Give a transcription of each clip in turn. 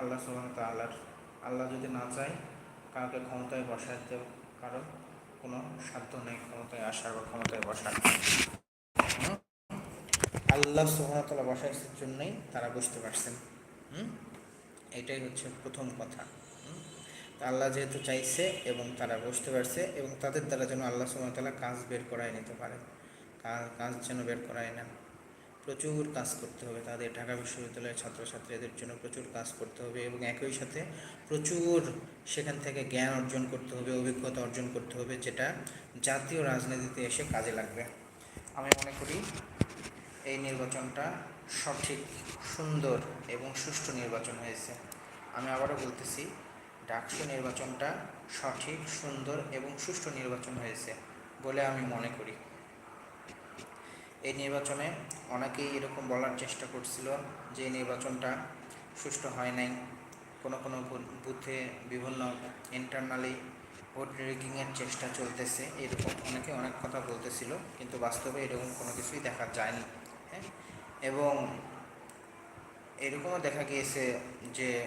আল্লাহ সুবাহ তাল্লার আল্লাহ যদি না চায়, কাউকে ক্ষমতায় বসাতে কারও কোনো সাধ্য নেই ক্ষমতায় আসার বা ক্ষমতায় বসার? আল্লাহ সুহামতাল্লাহ বসাইছের জন্যই তারা বুঝতে পারছেন। হুম? এটাই হচ্ছে প্রথম কথা। আল্লাহ যেহেতু চাইছে এবং তারা বুঝতে পারছে এবং তাদের দ্বারা যেন আল্লাহ সুহামতাল্লাহ কাজ বের করায় নিতে পারে। কাজ যেন বের করায় নেন প্রচুর কাজ করতে হবে। তাদের ঢাকা বিশ্ববিদ্যালয়ের ছাত্রছাত্রীদের জন্য প্রচুর কাজ করতে হবে এবং একই সাথে প্রচুর সেখান থেকে জ্ঞান অর্জন করতে হবে, অভিজ্ঞতা অর্জন করতে হবে, যেটা জাতীয় রাজনীতিতে এসে কাজে লাগবে। আমি মনে করি এই নির্বাচনটা সঠিক, সুন্দর এবং সুষ্ঠু নির্বাচন হয়েছে। আমি আবারও বলতেছি, ডাকসু নির্বাচনটা সঠিক, সুন্দর এবং সুষ্ঠু নির্বাচন হয়েছে বলে আমি মনে করি। এই নির্বাচনে অনেকেই এরকম বলার চেষ্টা করছিল যে নির্বাচনটা সুষ্ঠু হয় নাই। কোনো কোনো বুথে বিভিন্ন ইন্টারনালি ভোট রেগিংয়ের চেষ্টা চলতেছে, এরকম অনেকে অনেক কথা বলতেছিল, কিন্তু বাস্তবে এরকম কোনো কিছুই দেখা যায়নি হ্যাঁ? এবং এরকমও দেখা গিয়েছে যে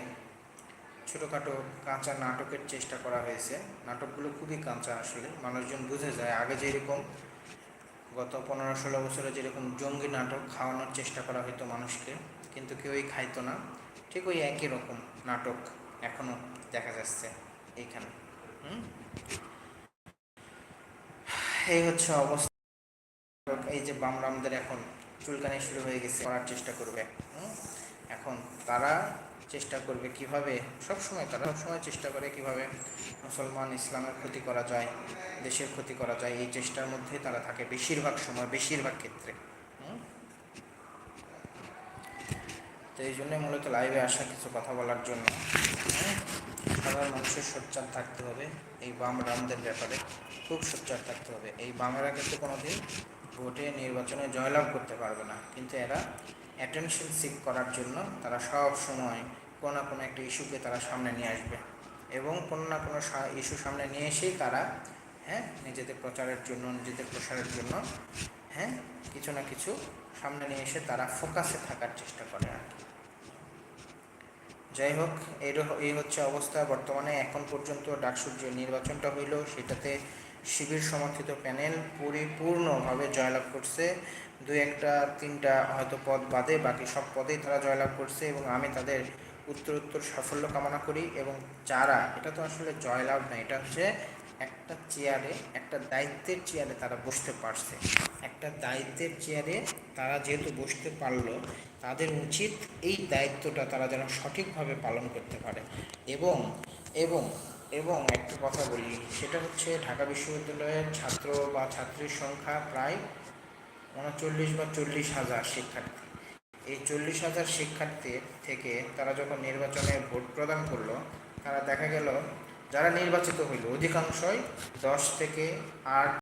ছোটোখাটো কাঁচা নাটকের চেষ্টা করা হয়েছে। নাটকগুলো খুবই কাঁচা আসলে, মানুষজন বুঝে যায়। আগে যেরকম গত পনেরো ষোলো বছরে যেরকম জঙ্গি নাটক খাওয়ানোর চেষ্টা করা হতো মানুষকে, কিন্তু কেউই খাইতো না ঠিক ওই একই রকম নাটক এখনও দেখা যাচ্ছে এইখানে? এই হচ্ছে অবস্থা এই যে বামরামদের এখন চুলকানি শুরু হয়ে গেছে, করার চেষ্টা করবে? এখন তারা চেষ্টা করবে কীভাবে? সবসময় তারা সবসময় চেষ্টা করে কীভাবে মুসলমান ইসলামের ক্ষতি করা যায়, দেশের ক্ষতি করা যায়, এই চেষ্টার মধ্যে তারা থাকে বেশিরভাগ সময়, বেশিরভাগ ক্ষেত্রে? তো এই জন্যই মূলত লাইভে আসা কিছু কথা বলার জন্য। সাধারণ মানুষের সোচ্চার থাকতে হবে, এই বাম রামদের ব্যাপারে খুব সোচ্চার থাকতে হবে। এই বামেরা কিন্তু কোনোদিন ভোটে নির্বাচনে জয়লাভ করতে পারবে না, কিন্তু এরা অ্যাটেনশন সিক করার জন্য তারা সব সময় কোনো না কোনো একটা ইস্যুকে তারা সামনে নিয়ে আসবে। এবং কোনো না কোনো ইস্যু সামনে নিয়ে এসেই তারা হ্যাঁ নিজেদের প্রচারের জন্য, নিজেদের প্রসারের জন্য হ্যাঁ কিছু না কিছু সামনে নিয়ে এসে তারা ফোকাসে থাকার চেষ্টা করে আর কি। যাই হোক, এই হচ্ছে অবস্থা। বর্তমানে এখন পর্যন্ত ডাকসুর যে নির্বাচনটা হইল সেটাতে শিবির সমর্থিত প্যানেল পরিপূর্ণভাবে জয়লাভ করছে। দুই একটা, তিনটা হয়তো পদ বাদে বাকি সব পদেই তারা জয়লাভ করছে এবং আমি তাদের উত্তর উত্তর সাফল্য কামনা করি এবং যারা, এটা তো আসলে জয়লাভ না, এটা হচ্ছে একটা চেয়ারে, একটা দায়িত্বের চেয়ারে তারা বসতে পারছে। একটা দায়িত্বের চেয়ারে তারা যেহেতু বসতে পারল, তাদের উচিত এই দায়িত্বটা তারা যেন সঠিকভাবে পালন করতে পারে। এবং এবং এবং একটা কথা বলি, সেটা হচ্ছে ঢাকা বিশ্ববিদ্যালয়ের ছাত্র বা ছাত্রীর সংখ্যা প্রায় উনচল্লিশ বা চল্লিশ হাজার শিক্ষার্থী। এই চল্লিশ হাজার শিক্ষার্থী থেকে তারা যখন নির্বাচনে ভোট প্রদান করল, তারা দেখা গেল, যারা নির্বাচিত হইল, অধিকাংশই দশ থেকে আট